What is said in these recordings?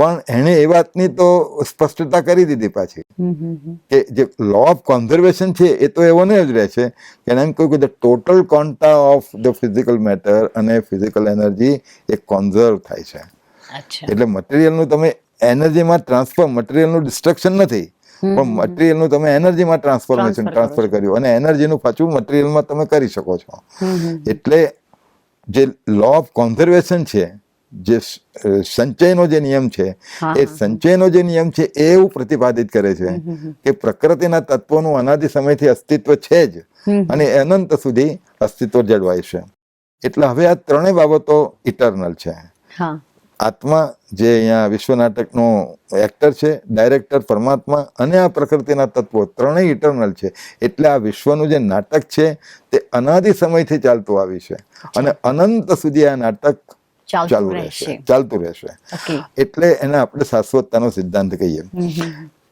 પણ એણે એ વાતની તો સ્પષ્ટતા કરી દીધી પાછી. કે જે લો ઓફ કોન્ઝર્વેશન છે એ તો એવો ને જ રહે છે કે એમ કહ્યું કે the total quanta of the physical matter અને ફિઝિકલ એનર્જી એ કોન્ઝર્વ થાય છે. એટલે મટીરિયલનું તમે એનર્જીમાં ટ્રાન્સફર મટીરિયલનું ડિસ્ટ્રક્શન નથી પણ મટીરિયલનું તમે એનર્જીમાં ટ્રાન્સફોર્મેશન ટ્રાન્સફર કર્યું અને એનર્જીનું પાછું મટીરિયલમાં તમે કરી શકો છો. એટલે જે લો ઓફ કોન્ઝર્વેશન છે જે સંચયનો જે નિયમ છે એ સંચયનો જે નિયમ છે એ એવું પ્રતિપાદિત કરે છે કે પ્રકૃતિના તત્વોનું અનાદિ સમયથી અસ્તિત્વ છે જ અને અનંત સુધી અસ્તિત્વ જળવાય છે. એટલે હવે આ ત્રણેય બાબતો ઇટરનલ છે. આત્મા જે અહીંયા વિશ્વ નાટકનો એક્ટર છે ડાયરેક્ટર પરમાત્મા અને આ પ્રકૃતિના તત્વો ત્રણેય ઇટર્નલ છે. એટલે આ વિશ્વનું જે નાટક છે તે અનાદિ સમયથી ચાલતું આવ્યું છે. અને અનંત સુધી આ નાટક ચાલતું રહેશે. ચાલતું રહેશે. એટલે એને આપણે શાશ્વતતાનો સિદ્ધાંત કહીએ.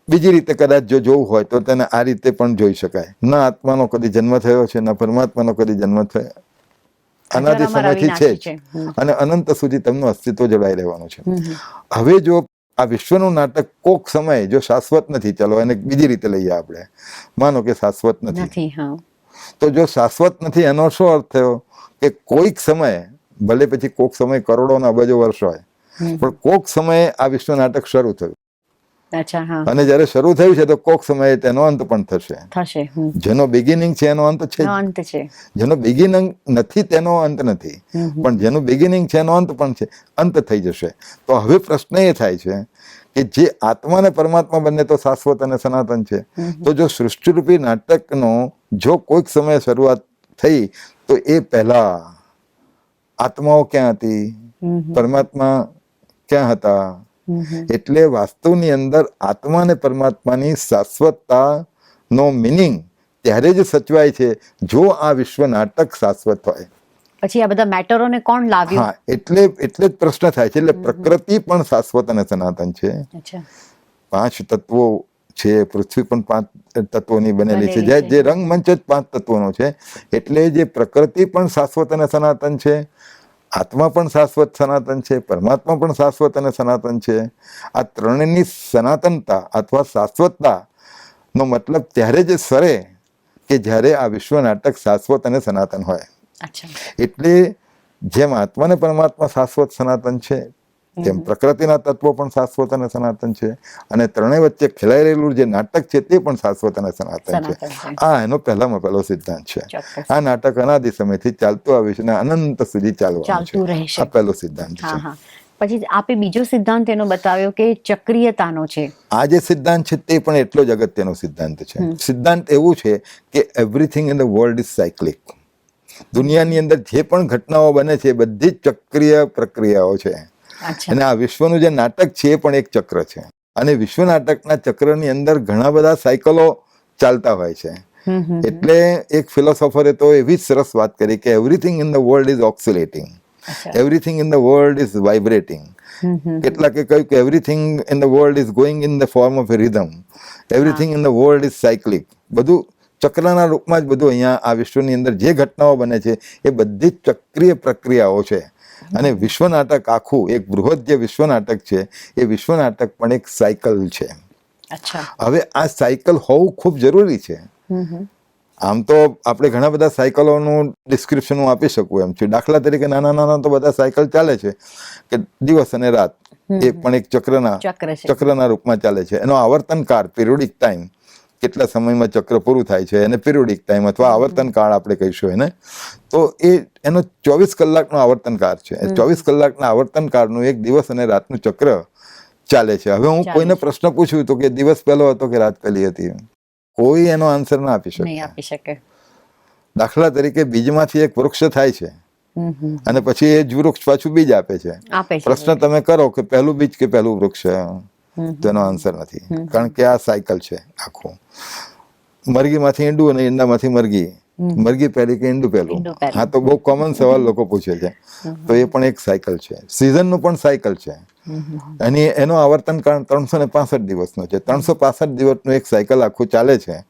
બીજી રીતે કદાચ જો જોવું હોય તો તેને આ રીતે પણ જોઈ શકાય. ના આત્માનો કદી જન્મ થયો છે ના પરમાત્માનો કદી જન્મ થયો. અનાદિ સમયથી છે જ. અને અનંત સુધી તમનું અસ્તિત્વ જળવાઈ રહેવાનું છે. હવે જો આ વિશ્વનું નાટક કોક સમય જો શાશ્વત નથી ચલો એને બીજી રીતે લઈએ આપણે. માનો કે શાશ્વત નથી. તો જો શાશ્વત નથી એનો શું અર્થ થયો? કે કોઈક સમયે ભલે પછી કોક સમય કરોડોના અબજો વર્ષ હોય પણ કોક સમયે આ વિશ્વ નાટક શરૂ થયું. અને જ્યારે શરૂ થયું છે તો કોક સમયે તેનો અંત પણ થશે. જેનો બિગિનિંગ છે એનો અંત છે જેનો બિગિનિંગ નથી તેનો અંત નથી. પણ જેનું બિગિનિંગ છે એનો અંત પણ છે અંત થઈ જશે. તો હવે પ્રશ્ન એ થાય છે કે જે આત્મા અને પરમાત્મા બંને તો શાશ્વત અને સનાતન છે. તો જો સૃષ્ટિરૂપી નાટકનો જો કોઈક સમયે શરૂઆત થઈ તો એ પહેલા આત્માઓ ક્યાં હતી. પરમાત્મા ક્યાં હતા. એટલે વાસ્તવની અંદર આત્મા અને પરમાત્માની શાશ્વતતા નો મિનિંગ ત્યારે જ સચવાય છે જો આ વિશ્વ નાટક શાશ્વત હોય. પછી આ બધા મેટરોને કોણ લાવ્યું? હા એટલે એટલે જ પ્રશ્ન થાય છે એટલે પ્રકૃતિ પણ શાશ્વત અને સનાતન છે. પાંચ તત્વો છે પૃથ્વી પણ પાંચ તત્વોની બનેલી છે. જે રંગમંચ જ પાંચ તત્વોનો છે એટલે જે પ્રકૃતિ પણ શાશ્વત અને સનાતન છે આત્મા પણ શાશ્વત સનાતન છે પરમાત્મા પણ શાશ્વત અને સનાતન છે. આ ત્રણેયની સનાતનતા અથવા શાશ્વતતાનો મતલબ ત્યારે જ સરે કે જ્યારે આ વિશ્વ નાટક શાશ્વત અને સનાતન હોય. એટલે જેમ આત્મા અને પરમાત્મા શાશ્વત સનાતન છે તેમ પ્રકૃતિના તત્વો પણ શાશ્વત અને સનાતન છે અને ત્રણેય વચ્ચે ખેલાઈ રહેલું જે નાટક છે તે પણ શાશ્વત અને સનાતન છે. આ એનો પહેલામાં પહેલો સિદ્ધાંત છે. આ નાટક અનાદિ સમયથી ચાલતું આવ્યું છે અને અનંત સુધી ચાલવાનું છે. આ પહેલો સિદ્ધાંત છે. પછી આપે બીજો સિદ્ધાંત એનો બતાવ્યો કે ચક્રિયતાનો છે. આ જે સિદ્ધાંત છે તે પણ એટલો જ અગત્યનો સિદ્ધાંત છે. સિદ્ધાંત એવું છે કે everything in the world is cyclic દુનિયાની અંદર જે પણ ઘટનાઓ બને છે બધી જ ચક્રીય પ્રક્રિયાઓ છે. અને આ વિશ્વનું જે નાટક છે એ પણ એક ચક્ર છે. અને વિશ્વ નાટકના ચક્રની અંદર ઘણા બધા સાયકલો ચાલતા હોય છે. એટલે એક ફિલોસોફરે તો એવી જ સરસ વાત કરી કે everything in the world is oscillating everything in the world is vibrating. કેટલાકે કહ્યું કે everything in the world is going in the form of rhythm everything in the world is cyclic બધું ચક્રના રૂપમાં જ બધું અહીંયા આ વિશ્વની અંદર જે ઘટનાઓ બને છે એ બધી જ ચક્રીય પ્રક્રિયાઓ છે. અને વિશ્વ નાટક આખું એક બૃહદ જે વિશ્વ નાટક છે એ વિશ્વ નાટક પણ એક સાયકલ છે. હવે આ સાયકલ હોવું ખૂબ જરૂરી છે. આમ તો આપણે ઘણા બધા સાયકલોનું ડિસ્ક્રિપ્શન હું આપી શકું એમ છું. દાખલા તરીકે નાના નાના તો બધા સાયકલ ચાલે છે કે દિવસ અને રાત એ પણ એક ચક્રના ચક્રના રૂપમાં ચાલે છે. એનો આવર્તનકાર પિરિયોડિક ટાઈમ કેટલા સમયમાં ચક્ર પૂરું થાય છે એને પિરિયોડિક ટાઈમ અથવા આવર્તન કાળ આપણે કહીશું એને. તો એ એનો ચોવીસ કલાકનો આવર્તન કાળ છે. ચોવીસ કલાકના આવર્તન કાળનું એક દિવસ અને રાતનું ચક્ર ચાલે છે. હવે હું કોઈને પ્રશ્ન પૂછું તો કે દિવસ પહેલો હતો કે રાત પહેલી હતી? કોઈ એનો આન્સર ના આપી શકે. આપી શકે. દાખલા તરીકે બીજમાંથી એક વૃક્ષ થાય છે. અને પછી એ જ વૃક્ષ પાછું બીજ આપે છે. આપે છે. પ્રશ્ન તમે કરો કે પહેલું બીજ કે પહેલું વૃક્ષ? તેનો આન્સર નથી. કારણ કે આ સાયકલ છે આખું. મરઘીમાંથી ઈંડું અને ઈંડામાંથી મરઘી. મરઘી પહેલી કે ઈંડું પહેલું? હા તો બહુ કોમન સવાલ લોકો પૂછે છે. તો એ પણ એક સાયકલ છે. સિઝનનું પણ સાયકલ છે. અને એનો આવર્તન કારણ ત્રણસો ને પાસઠ દિવસનો છે. ત્રણસો પાસઠ દિવસનું એક સાયકલ આખું ચાલે છે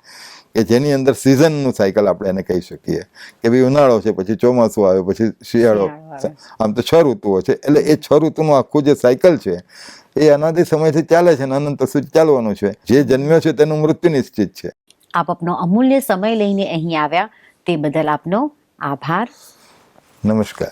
કે જેની અંદર સિઝનનું સાયકલ આપણે એને કહી શકીએ. કે ભાઈ ઉનાળો છે પછી ચોમાસું આવે પછી શિયાળો શિયાળો આમ તો છ ઋતુઓ છે. એટલે એ છ ઋતુનું આખું જે સાયકલ છે એ અનાદિ સમયથી ચાલે છે અને અનંત સુધી ચાલવાનું છે. જે જન્મ્યો છે તેનું મૃત્યુ નિશ્ચિત છે. આપ આપનો અમૂલ્ય સમય લઈને અહીં આવ્યા. તે બદલ આપનો આભાર. નમસ્કાર.